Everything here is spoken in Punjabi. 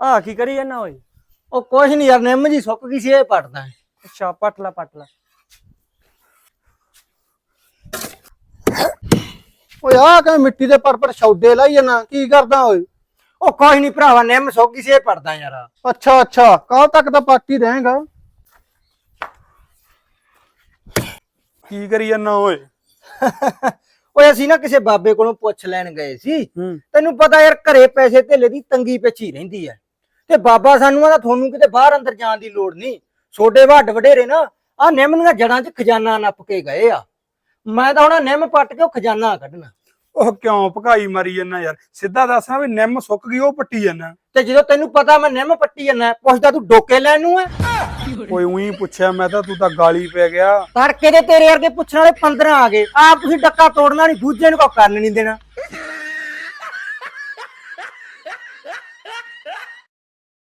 ਆ ਕੀ ਕਰੀ ਜਾਂਦਾ ਓਏ? ਉਹ ਕੁਛ ਨਹੀਂ ਯਾਰ ਨਿੰਮ ਜੀ ਸੁੱਕ ਗਈ ਸੀ ਇਹ ਪਟਦਾ ਅੱਛਾ ਪਟਲਾ ਪਟਲਾ ਓਏ ਆ ਕਿ ਮਿੱਟੀ ਦੇ ਪਰ ਪਰ ਛੌਡੇ ਲਾਈ ਜਾਣਾ ਕੀ ਕਰਦਾ ਓਏ? ਉਹ ਕੁਛ ਨਹੀਂ ਭਰਾਵਾ ਨਿੰਮ ਸੁੱਕ ਗਈ ਸੀ ਇਹ ਪਟਦਾ ਯਾਰ। ਅੱਛਾ ਅੱਛਾ ਕੱਲ ਤੱਕ ਤਾਂ ਪਾਟੀ ਰਹੇਗਾ ਕੀ ਕਰੀ ਜਾਂਦਾ ਓਏ? ਓਏ ਅਸੀਂ ਨਾ ਕਿਸੇ ਬਾਬੇ ਕੋਲੋਂ ਪੁੱਛ ਲੈਣ ਗਏ ਸੀ। ਹੂੰ। ਤੈਨੂੰ ਪਤਾ ਯਾਰ ਘਰੇ ਪੈਸੇ ਧੇਲੇ ਦੀ ਤੰਗੀ ਪਿੱਛੀ ਰਹਿੰਦੀ ਐ ਤੇ ਬਾਬਾ ਸਾਨੂੰ ਆਦਾ ਤੁਹਾਨੂੰ ਕਿਤੇ ਬਾਹਰ ਅੰਦਰ ਜਾਣ ਦੀ ਲੋੜ ਨਹੀਂ। ਛੋਡੇ ਵੱਡ ਵਡੇਰੇ ਨਾ ਆ ਨਿੰਮ ਦੀਆਂ ਜੜਾਂ 'ਚ ਖਜ਼ਾਨਾ ਨੱਪ ਕੇ ਗਏ ਆ। ਮੈਂ ਤਾਂ ਹੁਣ ਨਿੰਮ ਪੱਟ ਕੇ ਉਹ ਖਜ਼ਾਨਾ ਕੱਢਣਾ। ਉਹ ਕਿਉਂ ਭਕਾਈ ਮਾਰੀ ਜਾਂਦਾ ਯਾਰ? ਸਿੱਧਾ ਦੱਸਾਂ ਵੀ ਨਿੰਮ ਸੁੱਕ ਗਈ ਉਹ ਪੱਟੀ ਜਾਂਦਾ। ਤੇ ਜਦੋਂ ਤੈਨੂੰ ਪਤਾ ਮੈਂ ਨਿੰਮ ਪੱਟੀ ਜਾਂਦਾ ਪੁੱਛਦਾ ਤੂੰ ਡੋਕੇ ਲੈਣ ਨੂੰ ਐ ਓਏ ਉਹੀ ਪੁੱਛਿਆ ਮੈਂ ਤਾਂ ਤੂੰ ਤਾਂ ਗਾਲੀ ਪੈ ਗਿਆ। ਤੜਕੇ ਦੇ ਤੇਰੇ ਵਰਗੇ ਪੁੱਛਣ ਵਾਲੇ 15 ਆ ਗਏ। ਆਪ ਤੁਸੀਂ ਡੱਕਾ ਤੋੜਨਾ ਨਹੀਂ ਦੂਜੇ ਨੂੰ ਕੋ ਕਰਨ ਨਹੀਂ ਦੇਣਾ।